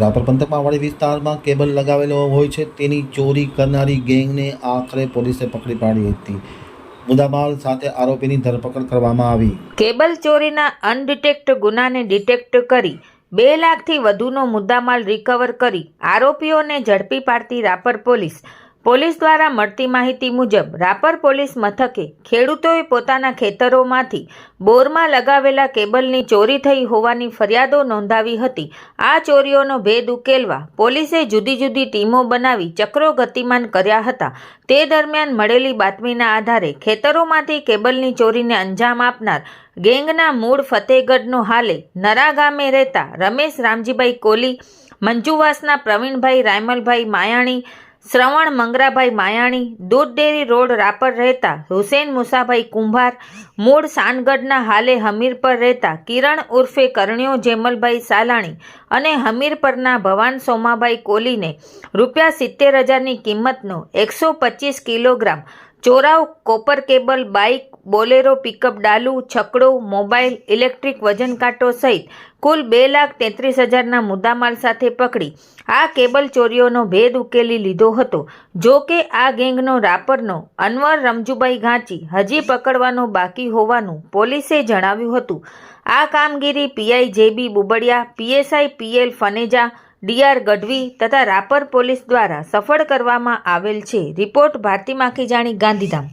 રાપર પંથકમાં વિસ્તારમાં કેબલ લગાવેલો હોય છે. તેની ચોરી કરનારી ગેંગને આખરે પોલીસે પકડી પાડી હતી. મુદ્દામાલ સાથે આરોપીની ધરપકડ કરવામાં આવી. કેબલ ચોરીના અનડિટેક્ટ ગુનાને ડિટેક્ટ કરી બે લાખથી વધુનો મુદ્દામાલ રિકવર કરી આરોપીઓને ઝડપી પાડતી રાપર પોલીસ પોલીસ દ્વારા મળતી માહિતી મુજબ, રાપર પોલીસ મથકે ખેડૂતોએ પોતાના ખેતરોમાંથી બોરમાં લગાવેલા કેબલની ચોરી થઈ હોવાની ફરિયાદો નોંધાવી હતી. આ ચોરીઓનો ભેદ ઉકેલવા પોલીસે જુદી જુદી ટીમો બનાવી ચક્રો ગતિમાન કર્યા હતા. તે દરમિયાન મળેલી બાતમીના આધારે ખેતરોમાંથી કેબલની ચોરીને અંજામ આપનાર ગેંગના મૂળ ફતેહગઢનો હાલે નરા ગામે રહેતા રમેશ રામજીભાઈ કોલી, મંજુવાસના પ્રવીણભાઈ રાયમલભાઈ માયાણી શ્રવણ મંગરાભાઈ માયાણી, દૂધ ડેરી રોડ રાપર રહેતા હુસેન મુસાભાઈ કુંભાર, મૂળ સાનગઢના હાલે હમીર પર રહેતા કિરણ ઉર્ફે કરણ્યો જેમલભાઈ સાલાણી અને હમીર પરના ભવાન સોમાભાઈ કોલીને રૂપિયા સિત્તેર હજારની કિંમતનો એકસો પચીસ kilogram ચોરાવ copper cable bike Bolero, pickup, Dalu, છકડો, મોબાઈલ, ઇલેક્ટ્રિક વજન કાંટો સહિત કુલ બે લાખ તેત્રીસ હજારના મુદ્દામાલ સાથે પકડી. આ કેબલ ચોરીઓનો ભેદ ઉકેલી લીધો હતો. જો કે આ ગેંગનો રાપરનો અનવર રમજુભાઈ ઘાંચી હજી પકડવાનો બાકી હોવાનું પોલીસે જણાવ્યું હતું. આ કામગીરી PI JB Bubadiya PSI PL Phaneja DR Gadhvi તથા રાપર પોલીસ દ્વારા સફળ કરવામાં આવેલ છે. રિપોર્ટ ભારતી માખીજાણી ગાંધીધામ.